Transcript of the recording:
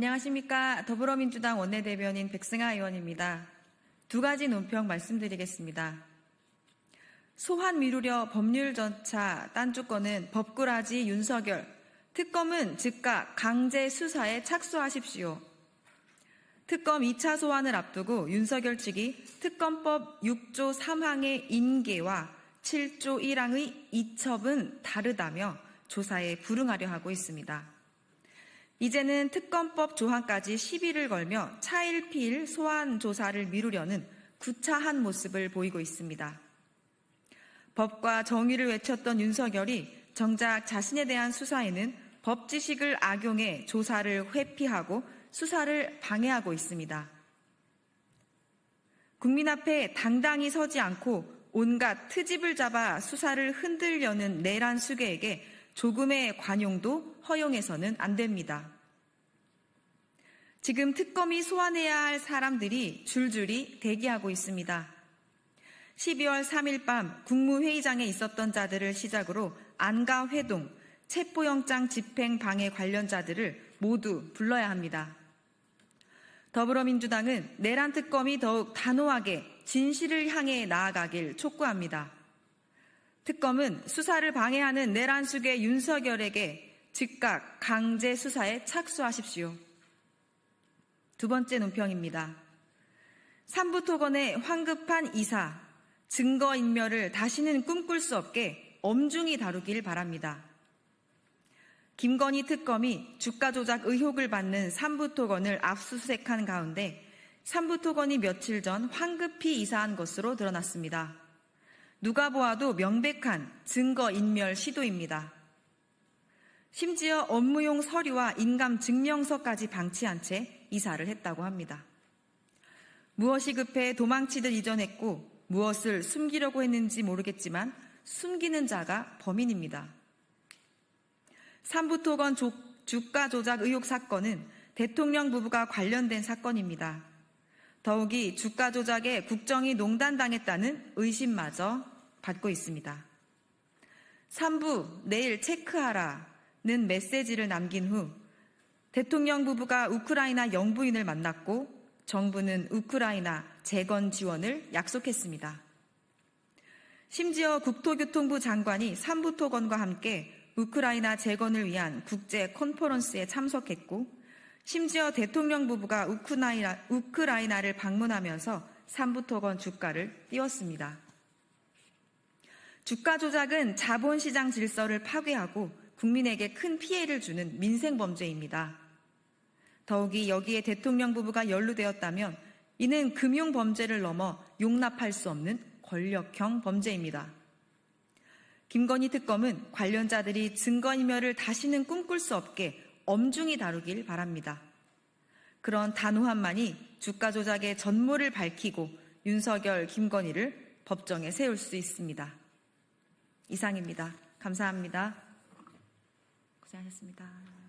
안녕하십니까. 더불어민주당 원내대변인 백승아 의원입니다. 두 가지 논평 말씀드리겠습니다. 소환 미루려 법률 전차 딴주권은 법꾸라지 윤석열, 특검은 즉각 강제 수사에 착수하십시오. 특검 2차 소환을 앞두고 윤석열 측이 특검법 6조 3항의 인계와 7조 1항의 이첩은 다르다며 조사에 불응하려 하고 있습니다. 이제는 특검법 조항까지 시비를 걸며 차일피일 소환 조사를 미루려는 구차한 모습을 보이고 있습니다. 법과 정의를 외쳤던 윤석열이 정작 자신에 대한 수사에는 법 지식을 악용해 조사를 회피하고 수사를 방해하고 있습니다. 국민 앞에 당당히 서지 않고 온갖 트집을 잡아 수사를 흔들려는 내란 수괴에게 조금의 관용도 허용해서는 안 됩니다. 지금 특검이 소환해야 할 사람들이 줄줄이 대기하고 있습니다. 12월 3일 밤 국무회의장에 있었던 자들을 시작으로 안가 회동, 체포영장 집행 방해 관련자들을 모두 불러야 합니다. 더불어민주당은 내란 특검이 더욱 단호하게 진실을 향해 나아가길 촉구합니다. 특검은 수사를 방해하는 내란 수계 윤석열에게 즉각 강제 수사에 착수하십시오. 두 번째 논평입니다. 삼부토건의 황급한 이사, 증거인멸을 다시는 꿈꿀 수 없게 엄중히 다루길 바랍니다. 김건희 특검이 주가 조작 의혹을 받는 삼부토건을 압수수색한 가운데 삼부토건이 며칠 전 황급히 이사한 것으로 드러났습니다. 누가 보아도 명백한 증거인멸 시도입니다. 심지어 업무용 서류와 인감 증명서까지 방치한 채 이사를 했다고 합니다. 무엇이 급해 도망치듯 이전했고 무엇을 숨기려고 했는지 모르겠지만 숨기는 자가 범인입니다. 삼부토건 주가 조작 의혹 사건은 대통령 부부가 관련된 사건입니다. 더욱이 주가 조작에 국정이 농단당했다는 의심마저 받고 있습니다. 3부 내일 체크하라는 메시지를 남긴 후 대통령 부부가 우크라이나 영부인을 만났고 정부는 우크라이나 재건 지원을 약속했습니다. 심지어 국토교통부 장관이 삼부토건과 함께 우크라이나 재건을 위한 국제 컨퍼런스에 참석했고 심지어 대통령 부부가 우크라이나, 우크라이나를 방문하면서 삼부토건 주가를 띄웠습니다. 주가 조작은 자본시장 질서를 파괴하고 국민에게 큰 피해를 주는 민생 범죄입니다. 더욱이 여기에 대통령 부부가 연루되었다면 이는 금융 범죄를 넘어 용납할 수 없는 권력형 범죄입니다. 김건희 특검은 관련자들이 증거인멸을 다시는 꿈꿀 수 없게 엄중히 다루길 바랍니다. 그런 단호함만이 주가 조작의 전모를 밝히고 윤석열, 김건희를 법정에 세울 수 있습니다. 이상입니다. 감사합니다. 고생하셨습니다.